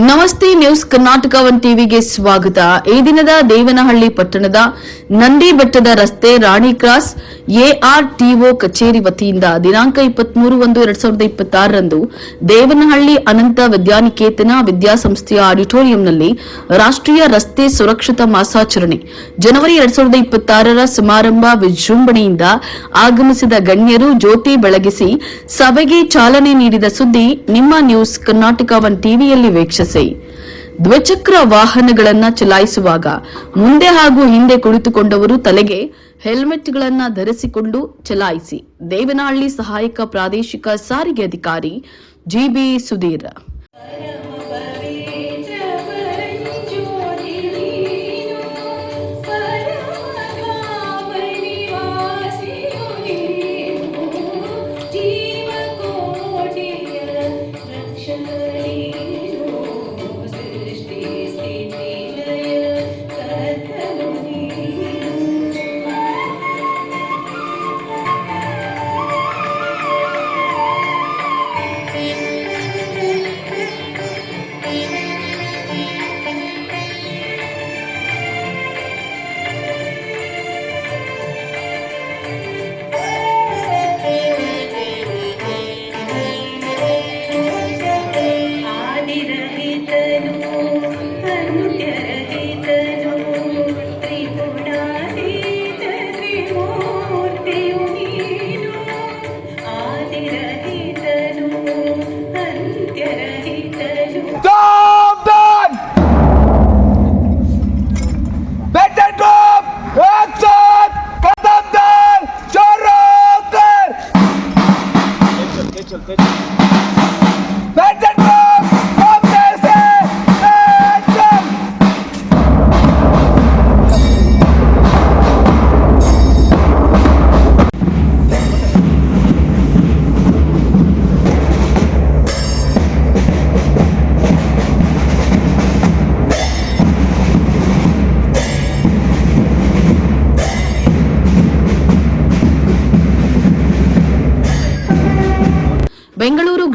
ನಮಸ್ತೆ news Karnataka one ಟಿವಿಗೆ ಸ್ವಾಗತ. ಈ ದಿನದ ದೇವನಹಳ್ಳಿ ಪಟ್ಟಣದ ನಂದಿ ಬೆಟ್ಟದ ರಸ್ತೆ ರಾಣಿ ಕ್ರಾಸ್ ಎಆರ್ಟಿಒ ಕಚೇರಿ ವತಿಯಿಂದ ದಿನಾಂಕ ಇಪ್ಪತ್ಮೂರು ಒಂದು ಎರಡ್ ಸಾವಿರದ ಇಪ್ಪತ್ತಾರರಂದು ದೇವನಹಳ್ಳಿ ಅನಂತ ವಿದ್ಯಾನಿಕೇತನ ವಿದ್ಯಾಸಂಸ್ಥೆಯ ಆಡಿಟೋರಿಯಂನಲ್ಲಿ ರಾಷ್ಟ್ರೀಯ ರಸ್ತೆ ಸುರಕ್ಷತಾ ಮಾಸಾಚರಣೆ. ಜನವರಿ ಎರಡ್ ಸಾವಿರದ ಇಪ್ಪತ್ತಾರರ ಸಮಾರಂಭ ವಿಜೃಂಭಣೆಯಿಂದ ಆಗಮಿಸಿದ ಗಣ್ಯರು ಜ್ಯೋತಿ ಬೆಳಗಿಸಿ ಸಭೆಗೆ ಚಾಲನೆ ನೀಡಿದ ಸುದ್ದಿ ನಿಮ್ಮ ನ್ಯೂಸ್ ಕರ್ನಾಟಕ ಒನ್ ಟಿವಿಯಲ್ಲಿ ವೀಕ್ಷಿಸಿ. ದ್ವಿಚಕ್ರ ವಾಹನಗಳನ್ನ ಚಲಾಯಿಸುವಾಗ ಮುಂದೆ ಹಾಗೂ ಹಿಂದೆ ಕುಳಿತುಕೊಂಡವರು ತಲೆಗೆ ಹೆಲ್ಮೆಟ್ಗಳನ್ನ ಧರಿಸಿಕೊಂಡು ಚಲಾಯಿಸಿ. ದೇವನಹಳ್ಳಿ ಸಹಾಯಕ ಪ್ರಾದೇಶಿಕ ಸಾರಿಗೆ ಅಧಿಕಾರಿ ಜಿಬಿ ಸುಧೀರ್.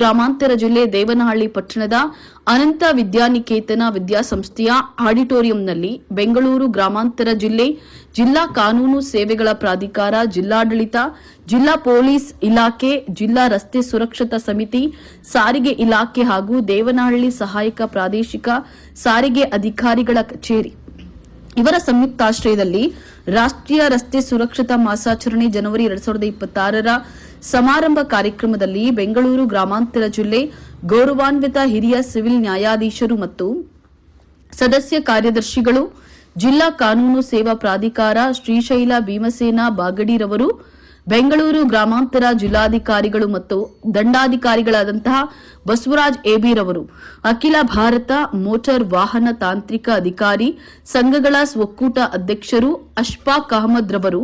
ಗ್ರಾಮಾಂತರ ಜಿಲ್ಲೆ ದೇವನಹಳ್ಳಿ ಪಟ್ಟಣದ ಅನಂತ ವಿದ್ಯಾನಿಕೇತನ ವಿದ್ಯಾಸಂಸ್ಥೆಯ ಆಡಿಟೋರಿಯಂನಲ್ಲಿ ಬೆಂಗಳೂರು ಗ್ರಾಮಾಂತರ ಜಿಲ್ಲೆ ಜಿಲ್ಲಾ ಕಾನೂನು ಸೇವೆಗಳ ಪ್ರಾಧಿಕಾರ, ಜಿಲ್ಲಾಡಳಿತ, ಜಿಲ್ಲಾ ಪೊಲೀಸ್ ಇಲಾಖೆ, ಜಿಲ್ಲಾ ರಸ್ತೆ ಸುರಕ್ಷತಾ ಸಮಿತಿ, ಸಾರಿಗೆ ಇಲಾಖೆ ಹಾಗೂ ದೇವನಹಳ್ಳಿ ಸಹಾಯಕ ಪ್ರಾದೇಶಿಕ ಸಾರಿಗೆ ಅಧಿಕಾರಿಗಳ ಕಚೇರಿ. ಇವರ ಸಂಯುಕ್ತಾಶ್ರಯದಲ್ಲಿ ರಾಷ್ಟ್ರೀಯ ರಸ್ತೆ ಸುರಕ್ಷತಾ ಮಾಸಾಚರಣೆ ಜನವರಿ ಎರಡ್ ಸಾವಿರದ ಇಪ್ಪತ್ತಾರರ ಸಮಾರಂಭ ಕಾರ್ಯಕ್ರಮದಲ್ಲಿ ಬೆಂಗಳೂರು ಗ್ರಾಮಾಂತರ ಜಿಲ್ಲೆ ಗೌರವಾನ್ವಿತ ಹಿರಿಯ ಸಿವಿಲ್ ನ್ಯಾಯಾಧೀಶರು ಮತ್ತು ಸದಸ್ಯ ಕಾರ್ಯದರ್ಶಿಗಳು, ಜಿಲ್ಲಾ ಕಾನೂನು ಸೇವಾ ಪ್ರಾಧಿಕಾರ ಶ್ರೀಶೈಲ ಭೀಮಸೇನ ಬಾಗಡಿರವರು ಬೆಂಗಳೂರು ಗ್ರಾಮಾಂತರ ಜಿಲ್ಲಾಧಿಕಾರಿಗಳು ಮತ್ತು ದಂಡಾಧಿಕಾರಿಗಳಾದಂತಹ ಬಸವರಾಜ್ ಎಬಿರವರು, ಅಖಿಲ ಭಾರತ ಮೋಟಾರ್ ವಾಹನ ತಾಂತ್ರಿಕ ಅಧಿಕಾರಿ ಸಂಘಗಳ ಒಕ್ಕೂಟ ಅಧ್ಯಕ್ಷರು ಅಶ್ಫಾಕ್ ಅಹಮದ್ ರವರು,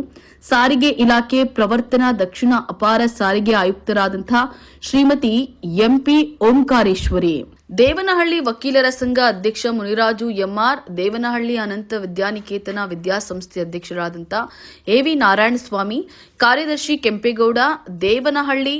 ಸಾರಿಗೆ ಇಲಾಖೆ ಪ್ರವರ್ತನ ದಕ್ಷಿಣ ಅಪಾರ ಸಾರಿಗೆ ಆಯುಕ್ತರಾದಂತಹ ಶ್ರೀಮತಿ ಎಂಪಿ ಓಂಕಾರೇಶ್ವರಿ. ದೇವನಹಳ್ಳಿ ವಕೀಲರ ಸಂಘ ಅಧ್ಯಕ್ಷ ಮುನಿರಾಜು ಎಂಆರ್, ದೇವನಹಳ್ಳಿ ಅನಂತ ವಿದ್ಯಾನಿಕೇತನ ವಿದ್ಯಾಸಂಸ್ಥೆ ಅಧ್ಯಕ್ಷರಾದಂಥ ಎವಿ ನಾರಾಯಣಸ್ವಾಮಿ, ಕಾರ್ಯದರ್ಶಿ ಕೆಂಪೇಗೌಡ, ದೇವನಹಳ್ಳಿ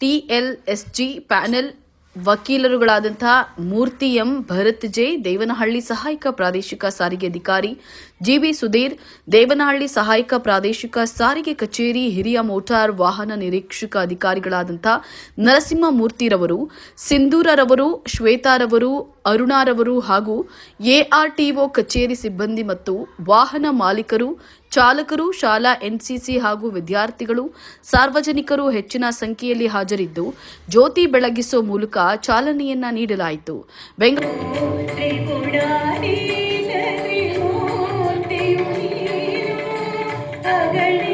ಟಿಎಲ್ಎಸ್ಜಿ ಪ್ಯಾನೆಲ್ ವಕೀಲರುಗಳಾದಂಥ ಮೂರ್ತಿ ಎಂ ಭರತ್ ಜೆ, ದೇವನಹಳ್ಳಿ ಸಹಾಯಕ ಪ್ರಾದೇಶಿಕ ಸಾರಿಗೆ ಅಧಿಕಾರಿ ಜಿಬಿ ಸುಧೀರ್, ದೇವನಹಳ್ಳಿ ಸಹಾಯಕ ಪ್ರಾದೇಶಿಕ ಸಾರಿಗೆ ಕಚೇರಿ ಹಿರಿಯ ಮೋಟಾರ್ ವಾಹನ ನಿರೀಕ್ಷಕ ಅಧಿಕಾರಿಗಳಾದಂಥ ನರಸಿಂಹಮೂರ್ತಿರವರು ಸಿಂಧೂರರವರು ಶ್ವೇತಾರವರು ಅರುಣಾರವರು ಹಾಗೂ ಎಆರ್ಟಿಒ ಕಚೇರಿ ಸಿಬ್ಬಂದಿ ಮತ್ತು ವಾಹನ ಮಾಲೀಕರು, ಚಾಲಕರು, ಶಾಲಾ ಎನ್ಸಿಸಿ ಹಾಗೂ ವಿದ್ಯಾರ್ಥಿಗಳು, ಸಾರ್ವಜನಿಕರು ಹೆಚ್ಚಿನ ಸಂಖ್ಯೆಯಲ್ಲಿ ಹಾಜರಿದ್ದು, ಜ್ಯೋತಿ ಬೆಳಗಿಸುವ ಮೂಲಕ ಚಾಲನೆಯನ್ನ ನೀಡಲಾಯಿತು. ಬೆಂಗಳೂರು அகழி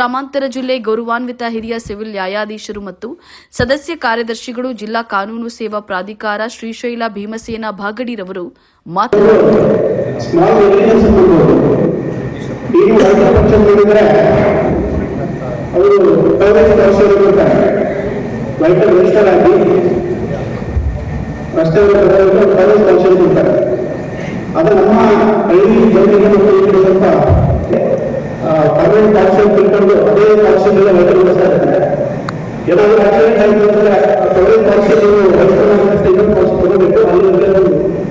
ಗ್ರಾಮಾಂತರ ಜಿಲ್ಲೆ ಗೌರವಾನ್ವಿತ ಹಿರಿಯ ಸಿವಿಲ್ ನ್ಯಾಯಾಧೀಶರು ಮತ್ತು ಸದಸ್ಯ ಕಾರ್ಯದರ್ಶಿಗಳು ಜಿಲ್ಲಾ ಕಾನೂನು ಸೇವಾ ಪ್ರಾಧಿಕಾರ ಶ್ರೀಶೈಲ ಭೀಮಸೇನ ಭಾಗಡಿರವರು ಮಾತನಾಡಿದರು ಪರ್ಮನೆಂಟ್ ಆಕ್ಷನ್ ತಿಳ್ಕೊಂಡು ಅದೇ ಕೌಶಲ್ಯ ವೆಹಿಕಲ್ ಓಡಿಸ್ತಾ ಇರ್ತಾರೆ ಏನಾದರೂ ಆಕ್ಸಿಡೆಂಟ್ ಆಯ್ತು ಅಂದ್ರೆ ಪರ್ಮನೆಂಟ್ ಆಕ್ಷನ್ ನೀವು ಇನ್ನೊಂದು ಕೌಶಲ್ಯ ತಗೋಬೇಕು ಅಲ್ಲಿ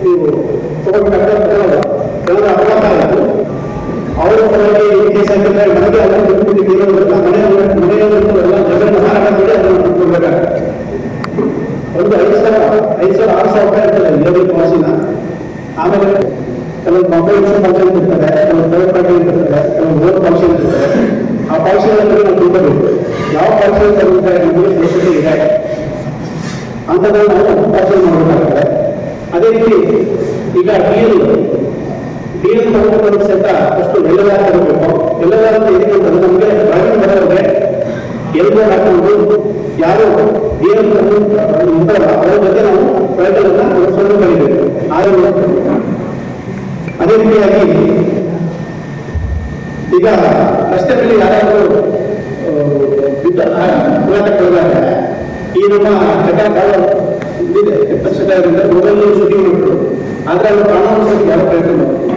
ನೀವು ತಗೋಬೇಕಾಗ್ತದೆ ಏನಾದ್ರು ಅಪಘಾತ ಆಯಿತು ಅವರ ಪರವಾಗಿ ಈ ಕೇಸ್ ಹಾಕಿದ್ರೆ ನಮಗೆ ಅದನ್ನು ಬಿಟ್ಬಿಟ್ಟಿದ್ದೀವಿ ಮನೆ ಮನೆಯಲ್ಲಿರ್ತದಲ್ಲ ಜಮೀನು ಮಾರಾಟ ಮಾಡಿ ಅದನ್ನು ಬಿಟ್ಕೊಡ್ಬೇಕಾಗ್ತದೆ ಒಂದು ಐದು ಸಾವಿರ ಐದು ಸಾವಿರ ಆರು ಸಾವಿರ ರೂಪಾಯಿ ಇರ್ತದೆ ಇಯರ್ಲಿ ಪಾಲಿಸಿನ ಆಮೇಲೆ ಕೆಲವು ಮೊಬೈಲ್ ಫಂಕ್ಷನ್ ಇರ್ತದೆ ಕೆಲವು ಥರ್ಡ್ ಪಾರ್ಟಿ ಇರ್ತದೆ ಕೆಲವು ಓನ್ ಫಂಕ್ಷನ್ ಇರ್ತದೆ ಆ ಫಂಕ್ಷನ್ ನಾವು ತಿಳ್ಕೋಬೇಕು ಯಾವ ಫಂಕ್ಷನ್ ತಗೊಂಡ್ರೆ ನಮಗೆ ಫೆಸಿಲಿಟಿ ಇದೆ ಅಂಥದ್ದನ್ನು ನಾವು ಫಂಕ್ಷನ್ ಮಾಡಬೇಕಾಗ್ತದೆ ಅದೇ ರೀತಿ ಈಗ ಡಿ ಎಲ್ ಡಿ ಎಲ್ ತಗೊಂಡು ಸಹಿತ ಅಷ್ಟು ಎಲ್ಲದಾರ ತಗೋಬೇಕು ಎಲ್ಲದಾರ ಅಂತಂದ್ರೆ ನಮಗೆ ಡ್ರೈವಿಂಗ್ ಬರೋರಿಗೆ ಎಲ್ಬೋ ಹಾಕೊಂಡು ಯಾರು? ಡಿ ಎಲ್ ಇರ್ತಾರಲ್ಲ ಅವರ ಜೊತೆ ನಾವು ಪ್ರಯತ್ನವನ್ನು ನಡೆಸೋದು ಕಲಿಬೇಕು ಆರೋಗ್ಯ ಅದೇ ರೀತಿಯಾಗಿ ಈಗ ರಸ್ತೆಗಳಲ್ಲಿ ಯಾರಾದರೂ ಬಿದ್ದ ಈ ನಮ್ಮ ಕಾಲ ಇದಿದೆ ಶೂಟಿಂಗ್ ಮಾಡಿದ್ರು ಆದ್ರೆ ಅವರು ಕಾನೂನು ಸಹ ಯಾವ ಪ್ರಯತ್ನ ಮಾಡಿದ್ರು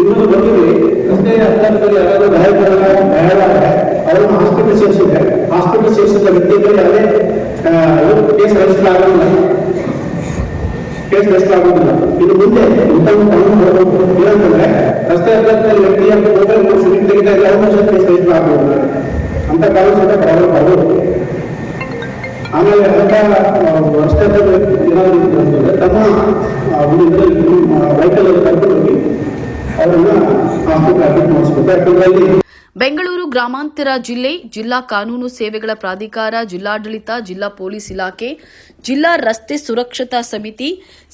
ಇನ್ನೊಂದು ಬಂದಿದೆ. ರಸ್ತೆ ಅಪಘಾತದಲ್ಲಿ ಯಾರಾದರೂ ಗಾಯಗೊಂಡಾಗ ಗಾಯವಾದರೆ ಅವರನ್ನು ಹಾಸ್ಪಿಟಲ್ ಸೇರಿಸಿದ್ರೆ ಹಾಸ್ಪಿಟಲ್ ಸೇರಿಸಿದ ವ್ಯಕ್ತಿ ಮೇಲೆ ಯಾವುದೇ ಕೇಸ್ ರಿಜಿಸ್ಟರ್ ಆಗೋದಿಲ್ಲ. ಕೇಸ್ ರಿಜಿಸ್ಟರ್ ಆಗೋದಿಲ್ಲ. ಇದು ಮುಂದೆ ಇಂಥ ಒಂದು ಕಾನೂನು ಬರಬೇಕು ಏನಂತಂದ್ರೆ ರಸ್ತೆ ಅಪಘಾತದಲ್ಲಿ ವ್ಯಕ್ತಿ ಅಂತ ಮೊಬೈಲ್ ಶೂಟಿಂಗ್ ತೆಗೆದಾಗ ಅವನು ಸಹ ಕೇಸ್ ರಿಜಿಸ್ಟರ್ ಆಗೋದಿಲ್ಲ. ಅಂತ ಕಾನೂನು ಸಹ ಪ್ರಾಬ್ಲಮ್ ಆಗೋದು ಆಮೇಲೆ ಅಂತ ರಸ್ತೆ ಏನಾದರೂ ಇತ್ತು ಅಂತಂದ್ರೆ ತಮ್ಮ ಆ, ಒಂದು ಇದರಲ್ಲಿ ವೆಹಿಕಲ್ ಕರ್ಕೊಂಡು ಹೋಗಿ ಅವರನ್ನ ಹಾಸ್ಪಿಟಲ್ ಅಡ್ಮಿಟ್ ಮಾಡಿಸ್ಬೇಕು ಯಾಕಂದ್ರೆ ಅಲ್ಲಿ ಬೆಂಗಳೂರು ಗ್ರಾಮಾಂತರ ಜಿಲ್ಲೆ ಜಿಲ್ಲಾ ಕಾನೂನು ಸೇವೆಗಳ ಪ್ರಾಧಿಕಾರ, ಜಿಲ್ಲಾಡಳಿತ, ಜಿಲ್ಲಾ ಪೊಲೀಸ್ ಇಲಾಖೆ, ಜಿಲ್ಲಾ ರಸ್ತೆ ಸುರಕ್ಷತಾ ಸಮಿತಿ,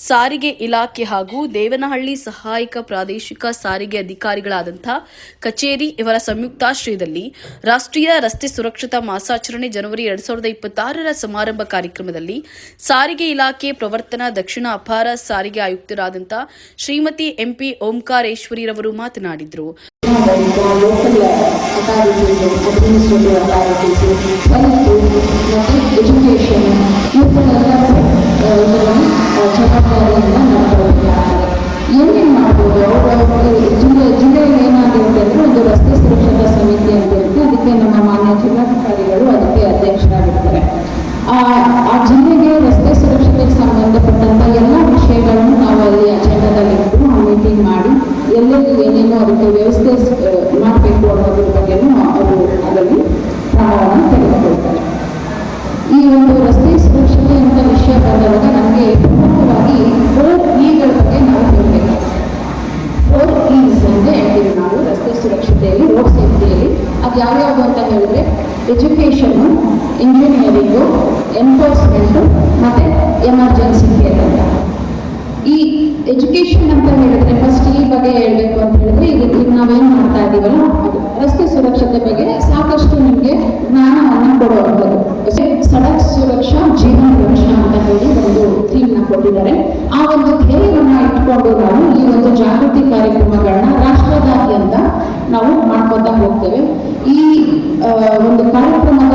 ಸಾರಿಗೆ ಇಲಾಖೆ ಹಾಗೂ ದೇವನಹಳ್ಳಿ ಸಹಾಯಕ ಪ್ರಾದೇಶಿಕ ಸಾರಿಗೆ ಅಧಿಕಾರಿಗಳಾದಂಥ ಕಚೇರಿ ಇವರ ಸಂಯುಕ್ತಾಶ್ರಯದಲ್ಲಿ ರಾಷ್ಟ್ರೀಯ ರಸ್ತೆ ಸುರಕ್ಷತಾ ಮಾಸಾಚರಣೆ ಜನವರಿ ಎರಡ್ ಸಾವಿರದ ಇಪ್ಪತ್ತಾರರ ಸಮಾರಂಭ ಕಾರ್ಯಕ್ರಮದಲ್ಲಿ ಸಾರಿಗೆ ಇಲಾಖೆ ಪ್ರವರ್ತನ, ದಕ್ಷಿಣ ಅಪಾರ ಸಾರಿಗೆ ಆಯುಕ್ತರಾದಂಥ ಶ್ರೀಮತಿ ಎಂಪಿ ಓಂಕಾರೇಶ್ವರಿರವರು ಮಾತನಾಡಿದರು. local authorities, administrative authorities, health ಮತ್ತು ಎಜುಕೇಷನ್ ಅದಕ್ಕೆ ವ್ಯವಸ್ಥೆ ಮಾಡಬೇಕು ಅನ್ನೋದ್ರ ಬಗ್ಗೆನೂ ಅವರು ಅದರಲ್ಲಿ ಕ್ರಮವನ್ನು ತೆಗೆದುಕೊಳ್ತಾರೆ. ಈ ಒಂದು ರಸ್ತೆ ಸುರಕ್ಷತೆ ಅಂತ ವಿಷಯ ಬಂದಾಗ ನಮಗೆ ಪ್ರಮುಖವಾಗಿ ಫೋರ್ ಇಗಳ ಬಗ್ಗೆ ನಾವು ಹೇಳಬೇಕು. ಫೋರ್ ಈಸ್ ಅಂತ ಹೇಳ್ತೀವಿ ನಾವು ರಸ್ತೆ ಸುರಕ್ಷತೆಯಲ್ಲಿ ರೋಡ್ ಸೇಫ್ಟಿಯಲ್ಲಿ ಅದು ಯಾವ್ಯಾವುದು ಅಂತ ಹೇಳಿದ್ರೆ ಎಜುಕೇಷನ್ನು ಇಂಜಿನಿಯರಿಂಗು ಎನ್ಫೋರ್ಸ್ಮೆಂಟು ಮತ್ತು ಎಮರ್ಜೆನ್ಸಿ ಕೇರ್ ಅಂತ. ಈ ಎಜುಕೇಶನ್ ಅಂತ ಹೇಳಿದ್ರೆ ಫಸ್ಟ್ ಈ ಬಗ್ಗೆ ಹೇಳಬೇಕು ಅಂತ ಹೇಳಿದ್ರೆ ಈಗ ನಾವೇನು ಮಾಡ್ತಾ ಇದ್ದೀವಲ್ಲ ರಸ್ತೆ ಸುರಕ್ಷತೆ ಬಗ್ಗೆ ಸಾಕಷ್ಟು ನಿಮಗೆ ಜ್ಞಾನವನ್ನು ಕೊಡುವಂಥದ್ದು. ಸಡಕ್ ಸುರಕ್ಷಾ, ಜೀವನ ರಕ್ಷಾ ಅಂತ ಹೇಳಿ ಒಂದು ಥೀಮ್ನ ಕೊಟ್ಟಿದ್ದಾರೆ. ಆ ಒಂದು ಧ್ಯೇಯವನ್ನ ಇಟ್ಕೊಂಡು ನಾವು ಈ ಒಂದು ಜಾಗೃತಿ ಕಾರ್ಯಕ್ರಮಗಳನ್ನ ರಾಷ್ಟ್ರದಾದ್ಯಂತ ನಾವು ಮಾಡ್ಕೊತಾ ಹೋಗ್ತೇವೆ. ಈ ಒಂದು ಕಾರ್ಯಕ್ರಮದ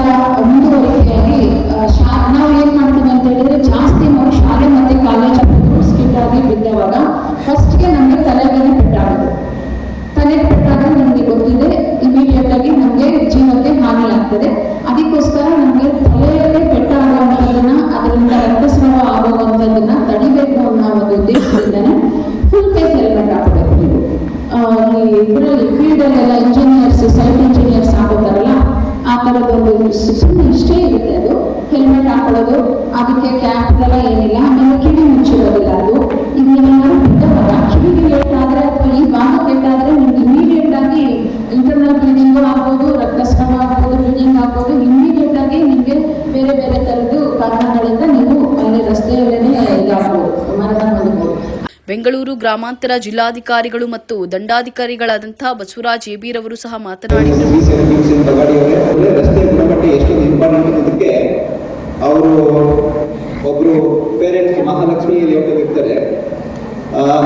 ಇದರಲ್ಲಿ ಫೀಲ್ಡಲ್ಲೆಲ್ಲ ಇಂಜಿನಿಯರ್ಸ್ ಸೈಟ್ ಇಂಜಿನಿಯರ್ಸ್ ಹಾಕೋತಾರಲ್ಲ ಆ ಥರದೊಂದು ಸುಮ್ಮನೆ ಇಷ್ಟೇ ಇರುತ್ತೆ ಅದು. ಹೆಲ್ಮೆಟ್ ಹಾಕೊಳ್ಳೋದು, ಅದಕ್ಕೆ ಕ್ಯಾಪ್ ಎಲ್ಲ ಏನಿಲ್ಲ, ಆಮೇಲೆ ಕಿವಿ ಮುಚ್ಚಿರೋದಿಲ್ಲ ಅದು. ಇದನ್ನೆಲ್ಲ ಬಿದ್ದವಾಗ ಕಿವಿಗೆ ಆದರೆ ಅಥವಾ ಈ ಭಾಗ ಕೆಟ್ಟಾದ್ರೆ ನಿಮ್ಗೆ ಇಮಿಡಿಯೇಟ್ ಆಗಿ ಇಂಟರ್ನಲ್ ಬ್ಲೀಡಿಂಗು ಆಗ್ಬೋದು, ರಕ್ತಸ್ರಾವ ಆಗ್ಬೋದು ಬ್ಲೀಡಿಂಗ್ ಆಗ್ಬೋದು ಇಮಿಡಿಯೇಟ್ ಆಗಿ ನಿಮಗೆ ಬೇರೆ ಬೇರೆ ಥರದ್ದು ಕಾರಣಗಳಿಂದ ನೀವು ಅಲ್ಲಿ ರಸ್ತೆಯಲ್ಲೇ ಇದಾಗ್ಬೋದು. ಬೆಂಗಳೂರು ಗ್ರಾಮಾಂತರ ಜಿಲ್ಲಾಧಿಕಾರಿಗಳು ಮತ್ತು ದಂಡಾಧಿಕಾರಿಗಳಾದಂತಹ ಬಸವರಾಜ್ ಎಬಿರವರು ಸಹ ಮಾತನಾಡಿದರು. ಅವರು ಒಬ್ರು ಪೇರೆಂಟ್ಸ್ ಮಹಾಲಕ್ಷ್ಮಿಯಲ್ಲಿ ಹೋಗಿರ್ತಾರೆ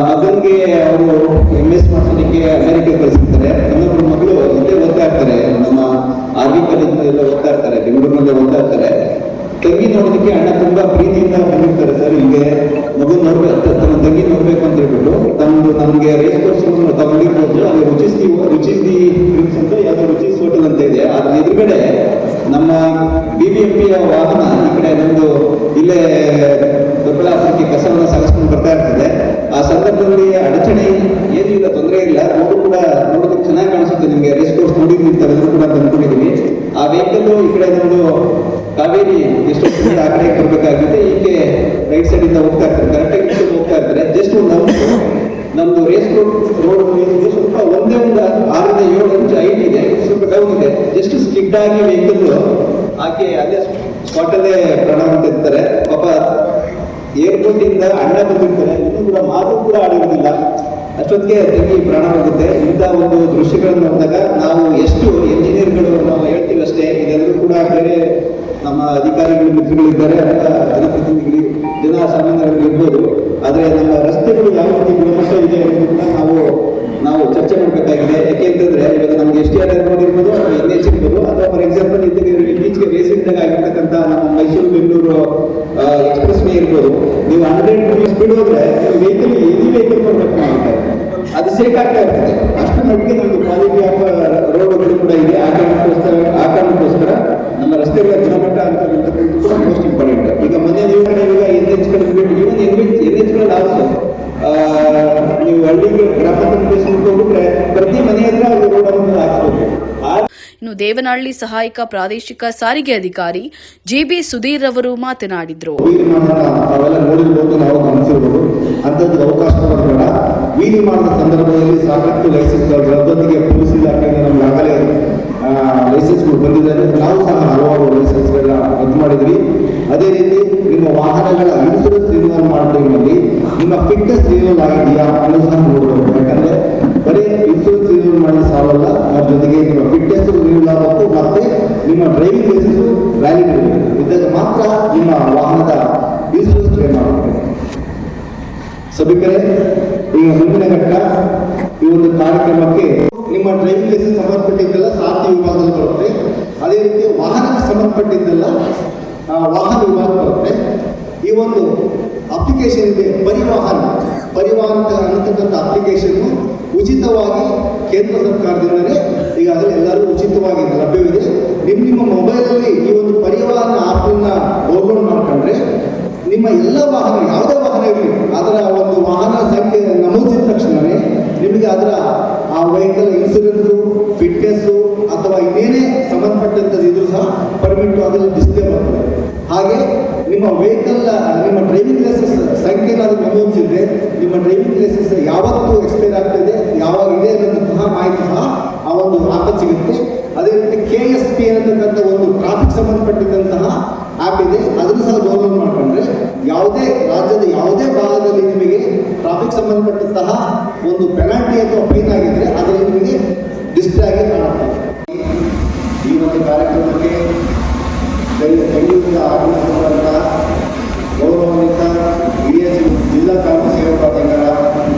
ಮಗನಿಗೆ ಅವರು ಎಂ ಎಸ್ ಮಾಡ್ಸೋದಕ್ಕೆ ಅಮೆರಿಕ ಕಳಿಸಿರ್ತಾರೆ ಇನ್ನೊಬ್ಬರು ಮಗಳು ಇಲ್ಲೇ ಓದ್ತಾ ಇರ್ತಾರೆ. ನಮ್ಮ ಆಗಿ ಎಲ್ಲ ಓದ್ತಾ ಇರ್ತಾರೆ, ಬೆಂಗಳೂರಿನಲ್ಲೇ ಓದ್ತಾ ಇರ್ತಾರೆ. ತಂಗಿ ನೋಡೋದಕ್ಕೆ ಅಣ್ಣ ತುಂಬಾ ಪ್ರೀತಿಯಿಂದ ಬಂದಿರ್ತಾರೆ ಸರ್. ಹಿಂಗೆ ಮಗು ನೋಡ್ಬೇಕು ತನ್ನ ತಂಗಿ ನೋಡ್ಬೇಕು ಅಂತ ಹೇಳ್ಬಿಟ್ಟು ತಮ್ಮದು ನಮ್ಗೆ ರೇಸ್ ಕೋರ್ಸ್ ತಗೊಂಡಿರ್ಬೋದು. ಅದು ರುಚಿಸಿ ರುಚಿಸಿ ಡ್ರಿಂಕ್ಸ್ ಅಂತ ಯಾವ್ದೋ ರುಚಿಸ್ ಹೋಟೆಲ್ ಅಂತ ಇದೆ. ಅದ್ರ ಎದುರುಗಡೆ ನಮ್ಮ ಬಿ ಬಿ ಎಂ ಪಿಯ ವಾಹನ ಈ ಕಡೆ ನಮ್ದು ಇಲ್ಲೇ ದೊಡ್ಡಬಳ್ಳಾಪುರಕ್ಕೆ ಕಸವನ್ನು ಸಾಗಿಸ್ಕೊಂಡು ಬರ್ತಾ ಇರ್ತದೆ. ಆ ಸಂದರ್ಭದಲ್ಲಿ ಅಡಚಣೆ ಏನೂ ಇಲ್ಲ, ತೊಂದರೆ ಇಲ್ಲ. ರೋಡು ಕೂಡ ನೋಡೋದಕ್ಕೆ ಚೆನ್ನಾಗಿ ಕಾಣಿಸುತ್ತೆ ನಿಮಗೆ ರೇಸ್ ಕೋರ್ಸ್ ನೋಡಿದ್ವಿ ತಾವೆಲ್ಲರೂ ಕೂಡ ಅಂದ್ಕೊಂಡಿದ್ದೀವಿ ಆ ವೆಹಿಕಲ್ ಈ ಕಡೆ ನಮ್ದು ಕಾವೇರಿ ಎಷ್ಟು ಆ ಕಡೆ ಬರ್ಬೇಕಾಗುತ್ತೆ. ಈಕೆ ರೈಟ್ ಸೈಡ್ ಇಂದ ಹೋಗ್ತಾ ಇರ್ತಾರೆ. ಕರೆಕ್ಟಾಗಿ ಹೋಗ್ತಾ ಇರ್ತಾರೆ. ಜಸ್ಟ್ ನಾವು ನಮ್ದು ರೇಸ್ ರೋಡ್ ಸ್ವಲ್ಪ ಒಂದೇ ಒಂದು ಆರರಿಂದ ಏಳು ಇಂಚ್ ಹೈಟ್ ಇದೆ. ಸ್ವಲ್ಪ ಡೌನ್ ಇದೆ. ಜಸ್ಟ್ ಸ್ಕಿಡ್ ಆಗಿ ವೆಹಿಕಲ್ ಆಕೆ ಅಲ್ಲೇ ಸ್ಪಾಟಲ್ಲೇ ಪ್ರಾಣ ಹೊಂದಿರ್ತಾರೆ ಪಾಪ ಏರ್ಪೋರ್ಟ್ ಇಂದ ಅಣ್ಣ ಬಂದಿರ್ತಾರೆ. ಇನ್ನೂ ಕೂಡ ಮಾತು ಕೂಡ ಆಡಿರೋದಿಲ್ಲ. ಅಷ್ಟೊತ್ತಿಗೆ ತಂಗಿ ಪ್ರಾಣ ಹೋಗುತ್ತೆ. ಇಂಥ ಒಂದು ದೃಶ್ಯಗಳನ್ನು ನೋಡಿದಾಗ ನಾವು ಎಷ್ಟು ಎಂಜಿನಿಯರ್ಗಳು ನಾವು ಹೇಳ್ತೀವಷ್ಟೇ ಇದೆಲ್ಲರೂ ಕೂಡ ಬೇರೆ ನಮ್ಮ ಅಧಿಕಾರಿಗಳು ಮಿತ್ರಗಳಿದ್ದಾರೆ ಅಂತ ಜನಪ್ರತಿನಿಧಿಗಳು ಜನ ಸಾಮಾನ್ಯರಲ್ಲಿ ಇರ್ಬೋದು. ಆದರೆ ನಮ್ಮ ರಸ್ತೆಗಳು ಯಾವ ರೀತಿ ಗುಣಮಟ್ಟ ಇದೆ ಕೂಡ ನಾವು ನಾವು ಚರ್ಚೆ ಮಾಡಬೇಕಾಗಿದೆ. ಯಾಕೆಂತಂದ್ರೆ ಇವಾಗ ನಮ್ಗೆ ಎಸ್ ಟಿ ಆರ್ ನೋಡಿರ್ಬೋದು ಅಥವಾ ಎನ್ ಎಚ್ ಇರ್ಬೋದು. ಅಥವಾ ಫಾರ್ ಎಕ್ಸಾಂಪಲ್ ಇತ್ತೀಚೆಗೆ ಬೇಸಿಕ್ದಾಗ ಆಗಿರ್ತಕ್ಕಂಥ ನಮ್ಮ ಮೈಸೂರು, ಬೆಂಗಳೂರು ಎಕ್ಸ್ಪ್ರೆಸ್ ವೇ ಇರ್ಬೋದು. ನೀವು ಹಂಡ್ರೆಡ್ ರುಪೀಸ್ ಹೋದ್ರೆ ವೆಹಿಕಲ್ ಎನಿ ವೆಹಿಕಲ್ ಕೊಡ್ಬೇಕು ಅದು ಸೇಫ್ ಆಗ್ತಾ ಇರ್ತದೆ. ಅಷ್ಟು ದೇವನಹಳ್ಳಿ ಸಹಾಯಕ ಪ್ರಾದೇಶಿಕ ಸಾರಿಗೆ ಅಧಿಕಾರಿ ಜಿಬಿ ಸುಧೀರ್ ಅವರು ಮಾತನಾಡಿದರು. ಸಂದರ್ಭದಲ್ಲಿ ನಮ್ಗೆ ಆಗಲೇ ನಾವು ಸಹ ಮಾಡಿದ್ವಿ. ಅದೇ ರೀತಿ ನಿಮ್ಮ ವಾಹನಗಳ ಇನ್ಸೂರೆನ್ಸ್ ರಿನ್ಯೂವಲ್ ನಿಮ್ಮ ಫಿಟ್ನೆಸ್ ರಿನ್ಯೂವಲ್ ಆಗಿದೆಯಾ ಅನ್ನೋದು ನೋಡಬೇಕು ಯಾಕಂದ್ರೆ ಬರೀ ಮಾಡಿ ಸಾಲಲ್ಲ ಅದ್ರ ಜೊತೆಗೆ ನಿಮ್ಮ ಫಿಟ್ನೆಸ್ ನೀವು ಆಗಬೇಕು ಮತ್ತೆ ನಿಮ್ಮ ಡ್ರೈವಿಂಗ್ ಲೈಸೆನ್ಸ್ ವ್ಯಾಲಿಡ್ ಇರಬೇಕು ಇದ್ದಾಗ ಮಾತ್ರ ನಿಮ್ಮ ವಾಹನದ ಇನ್ಸೂರೆನ್ಸ್ ಕ್ಲೇಮ್ ಮಾಡಬೇಕು. ಸಭಿಕರೇ, ಈಗ ಮುಂದಿನ ಘಟ್ಟ, ಈ ಒಂದು ಕಾರ್ಯಕ್ರಮಕ್ಕೆ ನಿಮ್ಮ ಡ್ರೈವಿಂಗ್ ಲೈಸೆನ್ಸ್ ಸಂಬಂಧಪಟ್ಟಿದ್ದೆಲ್ಲ ಸಾರ್ಥಿ ವಿಭಾಗದಲ್ಲಿ ಬರುತ್ತೆ. ಅದೇ ರೀತಿ ವಾಹನಕ್ಕೆ ಸಂಬಂಧಪಟ್ಟಿದ್ದೆಲ್ಲ ವಾಹನ ವಿಭಾಗ ಬರುತ್ತೆ. ಈ ಒಂದು ಅಪ್ಲಿಕೇಶನ್ ಇದೆ, ಪರಿವಾಹನ. ಪರಿವಾಹನ ಅನ್ನತಕ್ಕಂಥ ಅಪ್ಲಿಕೇಶನ್ ಉಚಿತವಾಗಿ ಕೇಂದ್ರ ಸರ್ಕಾರದಿಂದಲೇ ಈಗಾಗಲೇ ಎಲ್ಲರೂ ಉಚಿತವಾಗಿ ಲಭ್ಯವಿದೆ. ನಿಮ್ಮ ನಿಮ್ಮ ಮೊಬೈಲಲ್ಲಿ ಈ ಒಂದು ಪರಿವಾಹನ ಆ್ಯಪನ್ನು ಡೌನ್ಲೋಡ್ ಮಾಡಿಕೊಂಡ್ರೆ ನಿಮ್ಮ ಎಲ್ಲ ವಾಹನ, ಯಾವುದೇ ವಾಹನ ಇರಲಿ, ಅದರ ಒಂದು ವಾಹನ ಸಂಖ್ಯೆ ನಮೂದಿಸಿದ ತಕ್ಷಣವೇ ನಿಮಗೆ ಅದರ ಆ ವೆಹಿಕಲ್ ಇನ್ಸೂರೆನ್ಸು, ಫಿಟ್ನೆಸ್ಸು ಅಥವಾ ಇನ್ನೇನೇ ಸಂಬಂಧಪಟ್ಟಂಥದ್ದು ಇದ್ರೂ ಸಹ ಪರ್ಮಿಟ್ ಅದರಲ್ಲಿ ಡಿಸ್ಪ್ಲೇ ಬರ್ತದೆ. ಹಾಗೆ ನಿಮ್ಮ ವೆಹಿಕಲ್ ನಿಮ್ಮ ಡ್ರೈವಿಂಗ್ ಲೈಸೆನ್ಸ್ ಸಂಖ್ಯೆ ಏನಾದರೂ ನಮೂದಿಸಿದ್ರೆ ನಿಮ್ಮ ಡ್ರೈವಿಂಗ್ ಲೈಸೆನ್ಸ್ ಯಾವತ್ತು ಎಕ್ಸ್ಪೈರ್ ಆಗ್ತದೆ ಯಾವಾಗ ಇದೆ ಅನ್ನೋಂತಹ ಮಾಹಿತಿ ಸಹ ಆ ಒಂದು ಆಪತ್ ಸಿಗುತ್ತೆ ಅದೇ ರೀತಿ ಕೆ ಎಸ್ ಪಿ ಅನ್ನತಕ್ಕಂಥ ಒಂದು ಟ್ರಾಫಿಕ್ ಸಂಬಂಧಪಟ್ಟಿದ್ದಂತಹ ಆ್ಯಪ್ ಇದೆ. ಅದನ್ನು ಸಹ ಡೌನ್ಲೋಡ್ ಮಾಡಿಕೊಂಡ್ರೆ ಯಾವುದೇ ರಾಜ್ಯದ ಯಾವುದೇ ಭಾಗದಲ್ಲಿ ನಿಮಗೆ ಟ್ರಾಫಿಕ್ ಸಂಬಂಧಪಟ್ಟಂತಹ ಒಂದು ಪೆನಾಲ್ಟಿ ಅಥವಾ ಫೈನ್ ಆಗಿದ್ರೆ ಅದರಲ್ಲಿ ನಿಮಗೆ ಡಿಸ್ಪ್ಲೇ ಆಗಿ ಕಾಣುತ್ತೆ ಈ ಒಂದು ಕಾರ್ಯಕ್ರಮಕ್ಕೆ ಬೆಂಗ- ಬೆಂಗಳೂರಿನ ಆಗಮಿಸಿರುವಂತಹ ಗೌರವಾನ್ವಿತ ಹಿರಿಯ ಜಿ- ಜಿಲ್ಲಾ ಕಾನೂನು ಸೇವಾ ಪ್ರಾಧಿಕಾರ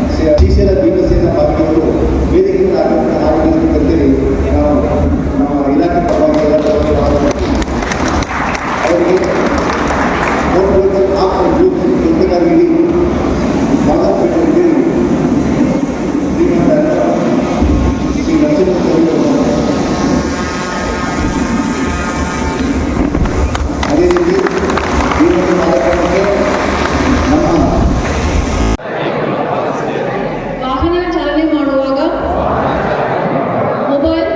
ಶ್ರೀ- ಶ್ರೀಶೈಲ ಭೀಮಸೇನ ಪಾಟೀಲರು ವೇದಿಕೆಯಿಂದ ಆಗಮಿಸ ಆಗಮಿಸಬೇಕಂತೇಳಿ ನಾವು ನಮ್ಮ ಇಲಾಖೆ ಪರವಾಗಿ ಎಲ್ಲರಿಗೂ ಅವರಿಗೆ ಕೋರ್ಟ್ ಆಫ್ ಗ್ರೂಪ್ ಜೊತೆಗಾಗಿ ಮಾತಾಡಬೇಕಂತೇಳಿ ಶ್ರೀಮಂತ ಶ್ರೀ ನರಸಿಂಹ ಅದೇ ರೀತಿ ಈ ಒಂದು ಕಾರ್ಯಕ್ರಮಕ್ಕೆ ನಮ್ಮ ವಾಹನ ಚಾಲನೆ ಮಾಡುವಾಗ ಮೊಬೈಲ್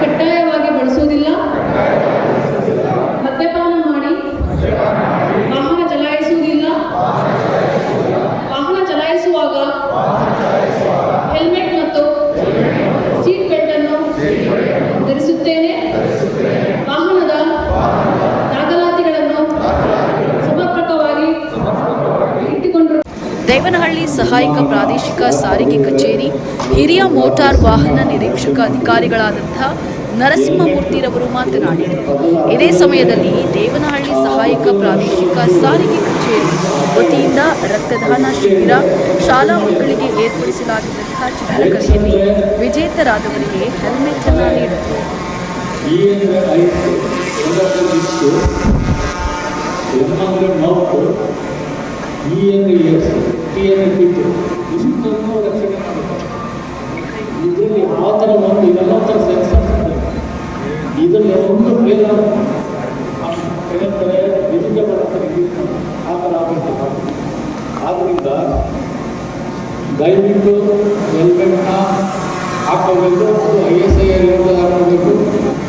ಕಡ್ಡಾಯವಾಗಿ ಬಳಸುವುದಿಲ್ಲ ಮದ್ಯಪಾನ ಮಾಡಿ ವಾಹನ ಚಲಾಯಿಸುವುದಿಲ್ಲ ದೇವನಹಳ್ಳಿ ಸಹಾಯಕ ಪ್ರಾದೇಶಿಕ ಸಾರಿಗೆ ಕಚೇರಿ ಹಿರಿಯ ಮೋಟಾರ್ ವಾಹನ ನಿರೀಕ್ಷಕ ಅಧಿಕಾರಿಗಳಾದಂಥ ನರಸಿಂಹಮೂರ್ತಿರವರು ಮಾತನಾಡಿದರು. ಇದೇ ಸಮಯದಲ್ಲಿ ದೇವನಹಳ್ಳಿ ಸಹಾಯಕ ಪ್ರಾದೇಶಿಕ ಸಾರಿಗೆ ಕಚೇರಿ ವತಿಯಿಂದ ರಕ್ತದಾನ ಶಿಬಿರ ಶಾಲಾ ಮಕ್ಕಳಿಗೆ ಏರ್ಪಡಿಸಲಾಗಿದ್ದಂತಹ ಚಿತ್ರಕಲೆಯಲ್ಲಿ ವಿಜೇತರಾದವರಿಗೆ ಹೆಲ್ಮೆಟ್ ಅನ್ನು ನೀಡಿದರು. ಈ ಯಾವ ಥರ ಒಂದು ಇದೆಲ್ಲ ಒಂಥರ ಸೆನ್ಸರ್ಸ್ ಇದೆ ಇದರಲ್ಲಿ ಒಂದು ಫೇಲ್ ಹೇಳ್ತಾರೆ ವೆಜಿಟೇಬಲ್ ಮಾಡ್ತಾರೆ ಆ ಥರ ಆಗುತ್ತೆ. ಆದ್ದರಿಂದ ದಯವಿಟ್ಟು ಹೆಲ್ಮೆಟ್ನ ಹಾಕೋಬೇಕು ಅದು ಐ ಎಸ್ ಐ ಇರೋದು ಹಾಕೋಬೇಕು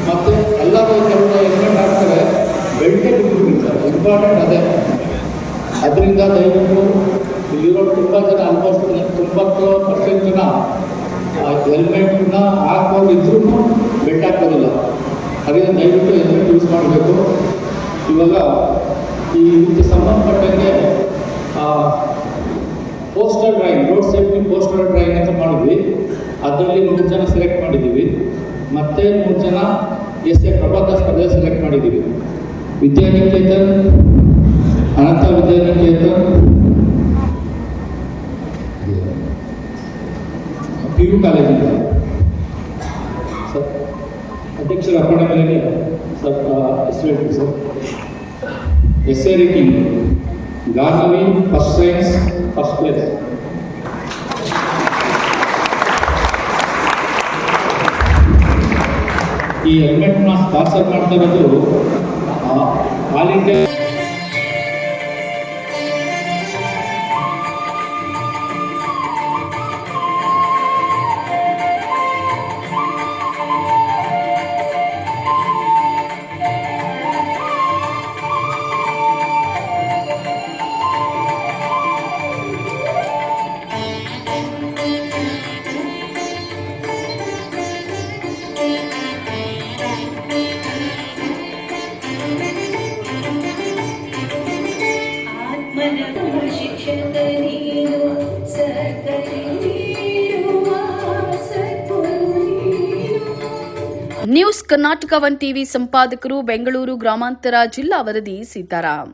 ಮತ್ತು ಎಲ್ಲರೂ ಕೆಲವು ಹೆಲ್ಮೆಟ್ ಹಾಕ್ತಾರೆ. ಬೆಲ್ಟೇ ಬಿಟ್ಬಿಡ್ತಾರೆ ಇಂಪಾರ್ಟೆಂಟ್ ಅದೇ. ಅದರಿಂದ ದಯವಿಟ್ಟು, ಇಲ್ಲಿರೋ ತುಂಬ ಜನ ಆಲ್ಮೋಸ್ಟ್ ತೊಂಬತ್ತು ಪರ್ಸೆಂಟ್ ಜನ ಹೆಲ್ಮೆಟ್ನ ಹಾಕೋದಿದ್ರೂ ಬೆಲ್ಟ್ ಹಾಕೋದಿಲ್ಲ. ಹಾಗೆ ದಯವಿಟ್ಟು ಹೆಲ್ಮೆಟ್ ಯೂಸ್ ಮಾಡಬೇಕು. ಇವಾಗ ಈ ಇದಕ್ಕೆ ಸಂಬಂಧಪಟ್ಟಂಗೆ poster drawing road safety poster drawing ಅಂತ ಮಾಡಿದ್ವಿ. ಅದರಲ್ಲಿ ಮೂರು ಜನ ಸೆಲೆಕ್ಟ್ ಮಾಡಿದ್ದೀವಿ. ಮತ್ತೆ ಮೂರು ಜನ ಎಸ್ ಎ ಪ್ರಬಂಧ ಸ್ಪರ್ಧೆ ಸೆಲೆಕ್ಟ್ ಮಾಡಿದ್ದೀವಿ. ವಿದ್ಯಾನಿಕೇತನ್, ಅನಂತ ವಿದ್ಯಾನಿಕೇತನ್ ಪಿ ಯು ಕಾಲೇಜಿಂದ ಸರ್ ಅಧ್ಯಕ್ಷರ ಅಪ್ಪಣೆ ಮೇಲೆ ಸರ್ ಹೆಸರು ಹೇಳ್ತೀವಿ ಸರ್ ಎಸ್ ಎ ರೇಟಿಂಗ್ ಗಾರ್ನವಿ ಫಸ್ಟ್ ಸೈನ್ಸ್ ಫಸ್ಟ್ ಪ್ಲೇಸ್ ಈ ಹೆಲ್ಮೆಟ್ನ ಸ್ಪಾನ್ಸರ್ ಮಾಡ್ತಾ ಇರೋದು ಆ, all India Karnataka one TV ಸಂಪಾದಕರು Bengaluru ಗ್ರಾಮಾಂತರ ಜಿಲ್ಲಾ ವರದಿ ಸೀತಾರಾಮ್